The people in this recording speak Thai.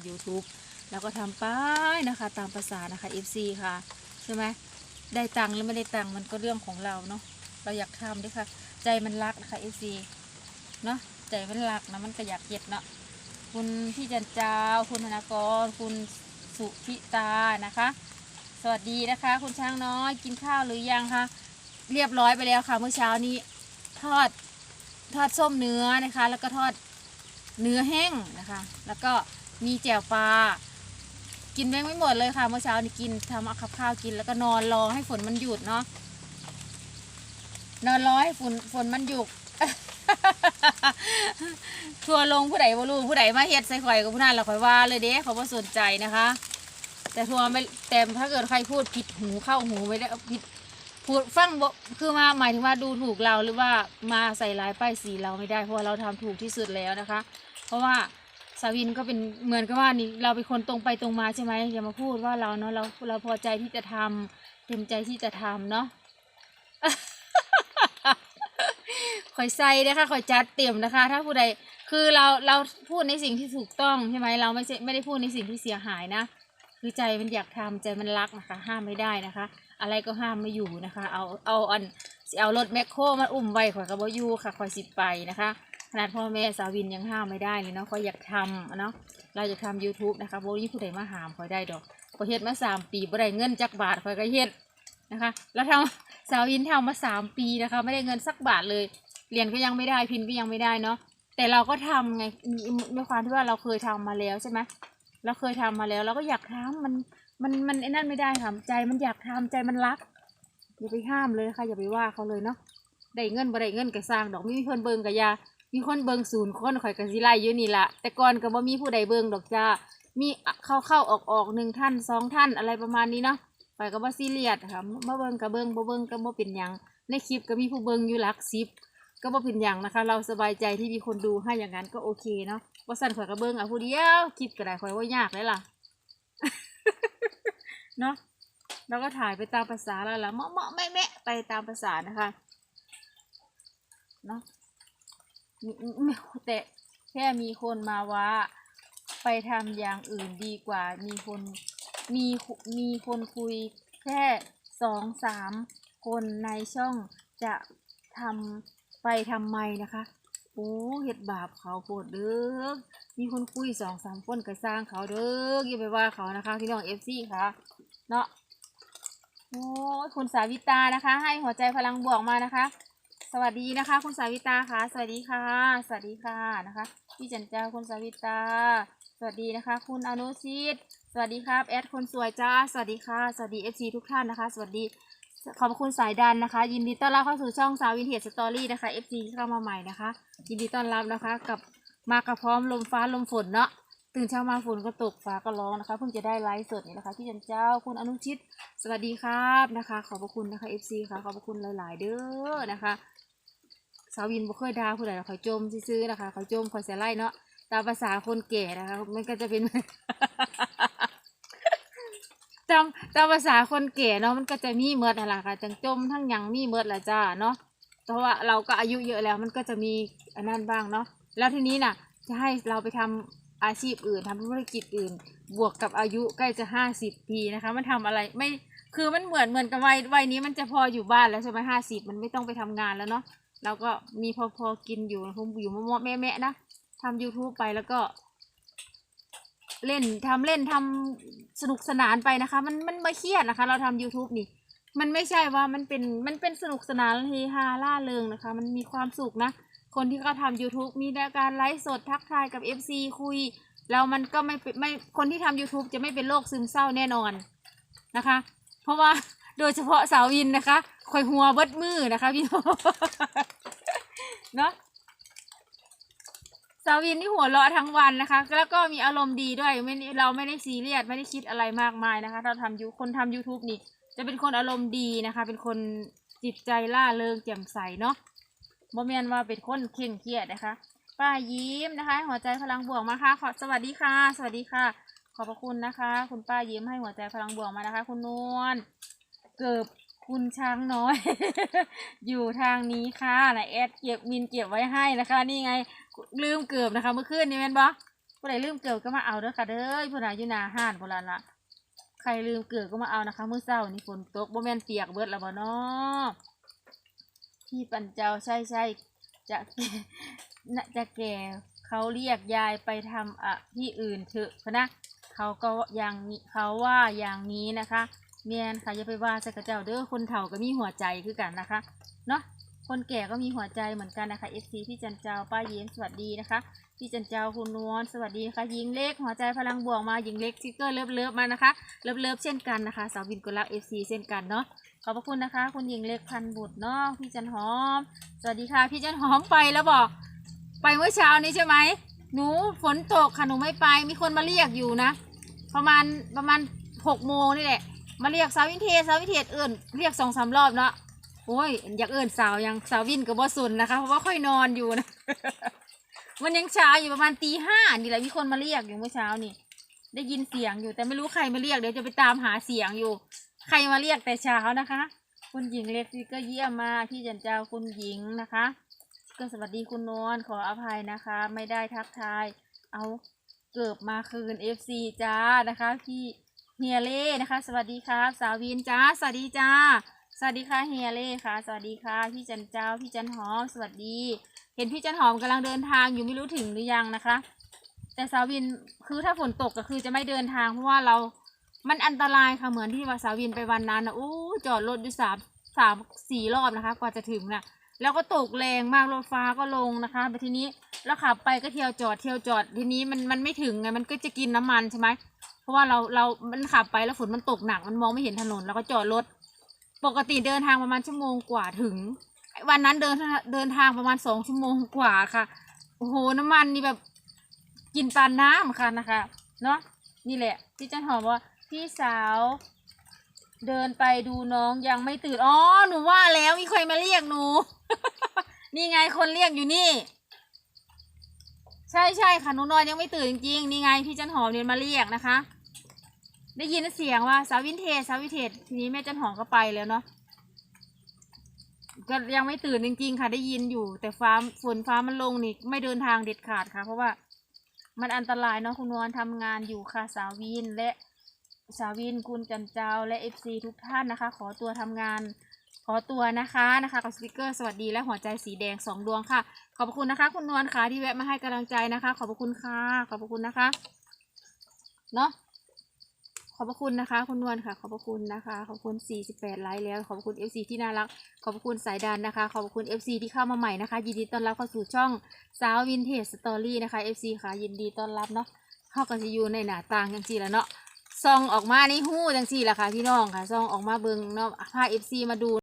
ำ YouTube แล้วก็ทำไปนะคะ ตามภาษานะคะ FC ค่ะ ใช่ไหมได้ตังค์หรือไม่ได้ตังค์มันก็เรื่องของเราเนาะเราอยากทำด้วยค่ะ ใจมันรักนะคะ FC เนาะใจมันรักนะมันก็อยากเก็บเนาะคุณพี่จันเจ้า คุณธนากร คุณสุพิตานะคะ สวัสดีนะคะ คุณช้างน้อยกินข้าวหรือยังคะเรียบร้อยไปแล้วค่ะ เมื่อเช้านี้ทอดทอดส้มเนื้อนะคะ แล้วก็ทอดเนื้อแห้งนะคะ แล้วก็ มีแจ่วปลา กินแม่งไม่หมดเลยค่ะ เมื่อเช้านี้กินทำเอากับข้าวกินแล้วก็นอนรอให้ฝนมันหยุดเนาะ นอนรอให้ฝนฝนมันหยุดทัวลงผู้ใดบ่รู้ผู้ใดมาเฮ็ดใส่ข่อยกับผู้นั้นละข่อยว่าเลยเด้เขาบ่สนใจนะคะ แต่ทัวไม่แต่ถ้าเกิดใครพูดผิดหูเข้าหูไปแล้วผิดพูดฟังบ่คือมาหมายถึงว่าดูถูกเราหรือว่ามาใส่ร้ายป้ายสีเราไม่ได้เพราะว่าเราทำถูกที่สุดแล้วนะคะ เพราะว่า สาวินก็เป็นเหมือนกับว่านี่เราเป็นคนตรงไปตรงมาใช่ไหมอย่ามาพูดว่าเราเนาะเราเราพอใจที่จะทำเต็มใจที่จะทำเนาะคอยใส่นะคะคอยจัดเต็มนะคะ ถ้าผู้ใดคือเราเราพูดในสิ่งที่ถูกต้องใช่ไหมเราไม่ใช่ไม่ได้พูดในสิ่งที่เสียหายนะคือใจมันอยากทำใจมันรักนะคะ ห้ามไม่ได้นะคะ อะไรก็ห้ามไม่อยู่นะคะ เอาเอาอันเอารถแมคโครมาอุ้มไว้ข่อยกับบอยูค่ะข่อยสิไปนะคะ ขนาดพ่อแม่สาวินยังห้ามไม่ได้เลยเนาะข่อยอยากทำเนาะเราจะทำ YouTube นะคะโบยี่ผู้ใดมาหามข่อยได้ดอกข่อยเฮ็ดมาสามปีบ่ได้เงินจักบาทข่อยก็เฮ็ดนะคะ แล้วทำสาวินทำมาสามปีนะคะ ไม่ได้เงินสักบาทเลยเรียนก็ยังไม่ได้พินก็ยังไม่ได้เนาะแต่เราก็ทำไงด้วยความที่ว่าเราเคยทำมาแล้วใช่ไหมเราเคยทำมาแล้วเราก็อยากทำมันมันมันไอ้นั่นไม่ได้ค่ะใจมันอยากทำใจมันรักอย่าไปห้ามเลยค่ะอย่าไปว่าเขาเลยเนาะได้เงินบ่ได้เงินก็สร้างดอกมีคนเบิงกับยา มีคนเบิงศูนย์คนข่อยกับสิไลอยู่นี่ละแต่ก่อนก็บ่มีผู้ใดเบิงดอกจ้ามีเข้าเข้าออกออกหนึ่งท่านสองท่านอะไรประมาณนี้เนาะข่อยก็บ่ซีเรียสค่ะมาเบิงกับเบิงบ่เบิงก็บ่เป็นหยังในคลิปก็มีผู้เบิงอยู่หลักสิบก็บ่เป็นหยังนะคะ เราสบายใจที่มีคนดูให้อย่างนั้นก็โอเคเนาะว่าสั่นข่อยกระเบื้องอะผู้เดียวคิดก็ได้ข่อยว่ายากเลยล่ะเนาะเราก็ถ่ายไปตามภาษาแล้วล่ะเมาะเมาะแม่แม่ไปตามภาษานะคะเนาะ มีแต่แค่มีคนมาว่าไปทำอย่างอื่นดีกว่า มีคนมีมีคนคุยแค่สองสามคนในช่องจะทำไปทำไมนะคะโอ้เฮ็ดบาปเขาโปวดเด้อมีคนคุยสองสามคนก็สร้างเขาเด้ออย่าไปว่าเขานะคะพี่น้องเอฟซีค่ะเนาะโอ้คุณสาวิตานะคะ ให้หัวใจพลังบวกมานะคะ สวัสดีนะคะ คุณสาวิตาค่ะ สวัสดีค่ะ สวัสดีค่ะนะคะพี่จันเจ้าคุณสาวิตา สวัสดีนะคะ คุณอนุชิต สวัสดีครับแอดคนสวยจ้า สวัสดีค่ะ สวัสดีเอฟซีทุกท่านนะคะ สวัสดีขอบคุณสายดันนะคะ ยินดีต้อนรับเข้าสู่ช่องสาววินเทจสตอรี่นะคะ FG ที่เข้ามาใหม่นะคะ ยินดีต้อนรับนะคะกับมากับพร้อมลมฟ้าลมฝนเนาะ ตื่นเช้ามาฝนก็ตกฟ้าก็ร้องนะคะเพิ่งจะได้ไลฟ์สดนี่นะคะพี่จันเจ้าคุณอนุชิต สวัสดีครับนะคะ ขอบพระคุณนะคะ FC ค่ะขอบพระคุณหลาย ๆ เด้อนะคะสาวินบ่เคยด่าผู้ใดหรอกคอยจมซื่อนะคะคอยจมคอยเสียไล่เนาะตามภาษาคนแก่นะคะมันก็จะเป็นตามตามภาษาคนแก่เนาะมันก็จะมีเมิดอะไรค่ะจังจมทั้งยังมีเมิดละจ้าเนาะเพราะว่าเราก็อายุเยอะแล้วมันก็จะมีอันนั้นบ้างเนาะแล้วทีนี้น่ะ จะให้เราไปทำ อาชีพอื่นทำธุรกิจอื่น บวกกับอายุใกล้จะห้าสิบปีนะคะ มันทำอะไรไม่คือมันเหมือนเหมือนกับวัยวัยนี้มันจะพออยู่บ้านแล้วใช่ไหมห้าสิบมันไม่ต้องไปทำงานแล้วเนาะเราก็มีพอพอกินอยู่คงอยู่มอๆแม่ๆนะทำ YouTube ไปแล้วก็ เล่นทำเล่นทำสนุกสนานไปนะคะ มันมันไม่เครียดนะคะ เราทำ YouTube นี่ มันไม่ใช่ว่ามันเป็นมันเป็นสนุกสนานเฮฮาล่าเริงนะคะ มันมีความสุขนะ คนที่เขาทำ YouTube มีการไลฟ์สดทักทายกับ FC คุย แล้วมันก็ไม่เป็นไม่คนที่ทำ YouTube จะไม่เป็นโรคซึมเศร้าแน่นอนนะคะ เพราะว่าโดยเฉพาะสาววินนะคะคอยหัวเบิดมือนะคะพี่น้องเนาะสาวินที่หัวเราะทั้งวันนะคะ แล้วก็มีอารมณ์ดีด้วยไม่เราไม่ได้ซีเรียสไม่ได้คิดอะไรมากมายนะคะ เราทำยูคนทำ YouTube นี่จะเป็นคนอารมณ์ดีนะคะ เป็นคนจิตใจล่าเริงแจ่มใสเนาะ โมเมนว่าเป็นคนเคร่งเครียดนะคะ ป้ายิ้มนะคะ หัวใจพลังบวกมาค่ะขอสวัสดีค่ะ สวัสดีค่ะ ขอบพระคุณนะคะ คุณป้ายิ้มให้หัวใจพลังบวกมานะคะ คุณนวลเกิบคุณช้างน้อย อยู่ทางนี้ค่ะนะแอดเก็บมินเก็บไว้ให้นะคะ นี่ไงลืมเกือบนะคะ เมื่อคืนนี้แม่นบอผู้ใดลืมเกือบก็มาเอาเด้อค่ะเด้อผู้ใดอยู่หนาห้านโบราณละใครลืมเกือบก็มาเอานะคะเมื้อเช้านี่ฝนตกบ่แม่นเปียกเบิดแล้วบ่เนาะ พี่ปันเจ้าใช่ใช่จะน่จะแก่เขาเรียกยายไปทำอะที่อื่นเถอะพะนะเขาก็อย่างนี้เขาว่าอย่างนี้นะคะเมียนค่ะอย่าไปว่าใส่กระเจ้าเด้อคนเฒ่าก็มีหัวใจคือกันนะคะเนาะ คนแก่ก็มีหัวใจเหมือนกันนะคะ FC พี่จันเจ้าป้าเย็นสวัสดีนะคะ พี่จันเจ้าคุณนวลสวัสดีค่ะหญิงเล็กหัวใจพลังบวกมาหญิงเล็กสติ๊กเกอร์เลิฟเลิฟมานะคะเลิฟเลิฟเช่นกันนะคะสาววินกุลักเอฟซีเช่นกันเนาะขอบพระคุณนะคะ คุณหญิงเล็กพันบุตรเนาะพี่จันหอม สวัสดีค่ะ พี่จันหอมไปแล้วบอก ไปเมื่อเช้านี้ใช่ไหมหนูฝนตกค่ะหนูไม่ไป มีคนมาเรียกอยู่นะ ประมาณประมาณหกโมงนี่แหละมาเรียกสาววินเทสสาววินเทสเอิญเรียกสองสามรอบเนาะ โอ้ยอยากเอิญสาวยังสาววินกับบอสุนนะคะ เพราะว่าค่อยนอนอยู่นะ มันยังเช้าอยู่ประมาณตีห้านี่แหละมีคนมาเรียกอยู่เมื่อเช้านี่ ได้ยินเสียงอยู่แต่ไม่รู้ใครมาเรียกเดี๋ยวจะไปตามหาเสียงอยู่ ใครมาเรียกแต่เช้านะคะ คุณหญิงเล็กที่ก็เยี่ยมมาพี่จันเจ้าคุณหญิงนะคะ ก็สวัสดีคุณนวลขออภัยนะคะ ไม่ได้ทักทาย เอาเกิบมาคืน FC จ้านะคะพี่เฮียเล่นะคะ สวัสดีครับ สาววินจ้าสวัสดีจ้า สวัสดีค่ะเฮียเล่ค่ะ สวัสดีค่ะ พี่จันเจ้า พี่จันหอม สวัสดี เห็นพี่จันหอมกำลังเดินทางอยู่ไม่รู้ถึงหรือยังนะคะ แต่สาววินคือถ้าฝนตกก็คือจะไม่เดินทางเพราะว่าเรา มันอันตรายค่ะเหมือนที่ว่าสาววินไปวันนั้นนะอู้จอดรถอยู่สามสามสี่รอบนะคะ กว่าจะถึงน่ะแล้วก็ตกแรงมากรถฟ้าก็ลงนะคะไปทีนี้แล้วขับไปก็เที่ยวจอดเที่ยวจอดทีนี้มันมันไม่ถึงไงมันก็จะกินน้ำมันใช่ไหมเพราะว่าเราเรา มันขับไปแล้วฝนมันตกหนักมันมองไม่เห็นถนนแล้วก็จอดรถ ปกติเดินทางประมาณชั่วโมงกว่าถึง วันนั้นเดินเดินทางประมาณสองชั่วโมงกว่าค่ะ โอ้โหน้ำมันนี่แบบกินปานน้ำค่ะนะคะเนาะนี่แหละพี่จันหอมว่าพี่สาวเดินไปดูน้องยังไม่ตื่นอ๋อหนูว่าแล้วมีใครมาเรียกหนู นี่ไงคนเรียกอยู่นี่ ใช่ใช่ค่ะหนูนอนยังไม่ตื่นจริงๆนี่ไงพี่จันหอมเดินมาเรียกนะคะ ได้ยินเสียงว่าสาววินเทจสาววินเทจทีนี้แม่จันหอมก็ไปแล้วเนาะก็ยังไม่ตื่นจริงๆค่ะ ได้ยินอยู่ แต่ฟ้าฝนฟ้ามันลงนี่ไม่เดินทางเด็ดขาดค่ะ เพราะว่ามันอันตรายเนาะคุณนวลทำงานอยู่ค่ะสาววินและสาววินคุณจันเจ้าและเอฟซีทุกท่านนะคะ ขอตัวทำงานขอตัวนะคะนะคะกับสติกเกอร์สวัสดีและหัวใจสีแดงสองดวงค่ะ ขอบคุณนะคะ คุณนวลค่ะที่แวะมาให้กำลังใจนะคะ ขอบคุณค่ะ ขอบคุณนะคะเนาะ อบพระคุณนะคะ คุณนวลค่ะ ขอบพระคุณนะคะ ขอบคุณ 48 ไลค์แล้ว ขอบคุณ FC ที่น่ารัก ขอบคุณสายดานนะคะ ขอบคุณ FC ที่เข้ามาใหม่นะคะ ยินดีต้อนรับเข้าสู่ช่องสาววินเทจสตอรี่นะคะ FC ค่ะยินดีต้อนรับเนาะเข้ากันจะอยู่ในหน้าต่างจังซี่แล้วเนาะซองออกมาในหู้จังซี่แหละค่ะพี่น้องค่ะซองออกมาเบิ่งเนาะพา FC มาดู